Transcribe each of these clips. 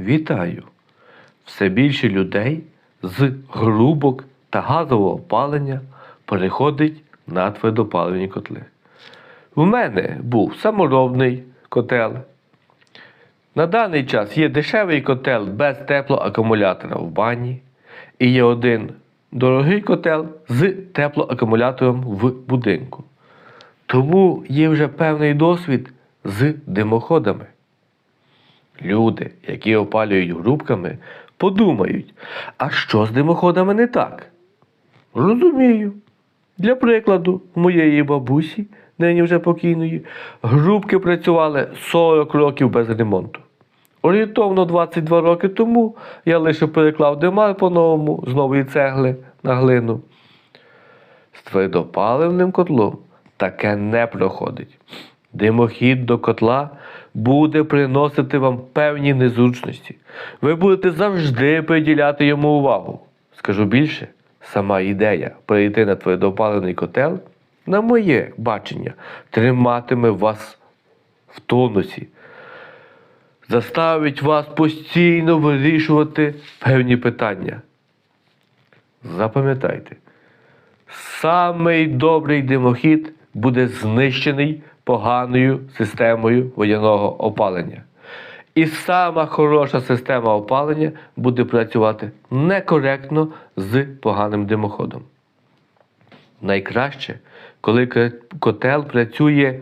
Вітаю! Все більше людей з грубок та газового опалення переходить на твердопаливні котли. У мене був саморобний котел. На даний час є дешевий котел без теплоакумулятора в бані і є один дорогий котел з теплоакумулятором в будинку. Тому є вже певний досвід з димоходами. Люди, які опалюють грубками, подумають, а що з димоходами не так? Розумію. Для прикладу, моєї бабусі, нині вже покійної, грубки працювали 40 років без ремонту. Орієнтовно 22 роки тому я лише переклав димар по-новому з нової цегли на глину. З твердопаливним котлом таке не проходить. Димохід до котла буде приносити вам певні незручності. Ви будете завжди приділяти йому увагу. Скажу більше, сама ідея перейти на твердопаливний котел, на моє бачення, триматиме вас в тонусі, заставить вас постійно вирішувати певні питання. Запам'ятайте, самий добрий димохід буде знищений поганою системою водяного опалення. І сама хороша система опалення буде працювати некоректно з поганим димоходом. Найкраще, коли котел працює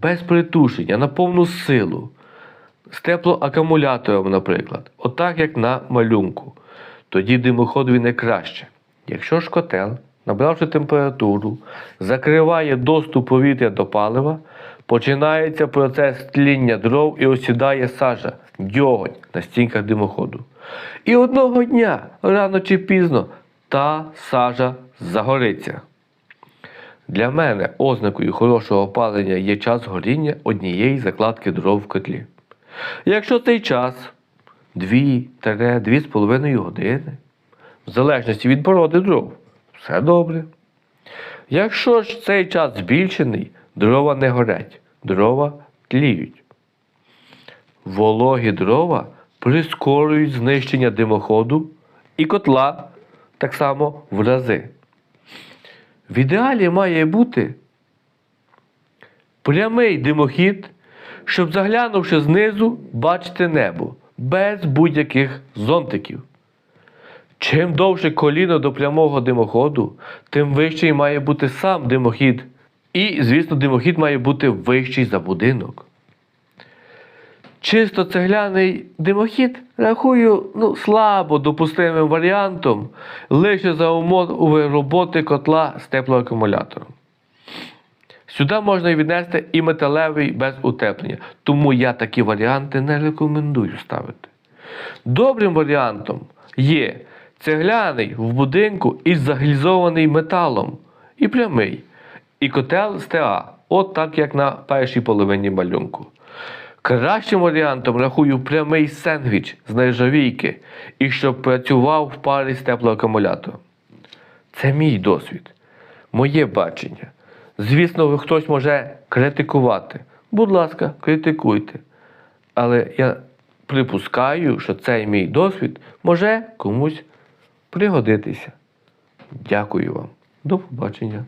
без притушення на повну силу, з теплоакумулятором, наприклад, отак як на малюнку. Тоді димоходові не краще. Якщо ж котел, набравши температуру, закриває доступ повітря до палива, починається процес тління дров і осідає сажа, дьоготь на стінках димоходу. І одного дня, рано чи пізно, та сажа загориться. Для мене ознакою хорошого опалення є час горіння однієї закладки дров в котлі. Якщо цей час 2-2,5 години, в залежності від породи дров, все добре. Якщо ж цей час збільшений, дрова не горять, дрова тліють. Вологі дрова прискорюють знищення димоходу і котла так само в рази. В ідеалі має бути прямий димохід, щоб заглянувши знизу, бачити небо без будь-яких зонтиків. Чим довше коліно до прямого димоходу, тим вищий має бути сам димохід. І, звісно, димохід має бути вищий за будинок. Чисто цегляний димохід рахую ну, слабо допустимим варіантом лише за умови роботи котла з теплоакумулятором. Сюди можна віднести і металевий без утеплення, тому я такі варіанти не рекомендую ставити. Добрим варіантом є цегляний в будинку із заглізований металом і прямий, і котел з ТА, от так як на першій половині малюнку. Кращим варіантом рахую прямий сендвіч з нержавійки і щоб працював в парі з теплоакумулятором. Це мій досвід, моє бачення. Звісно, хтось може критикувати. Будь ласка, критикуйте. Але я припускаю, що цей мій досвід може комусь пригодитися. Дякую вам. До побачення.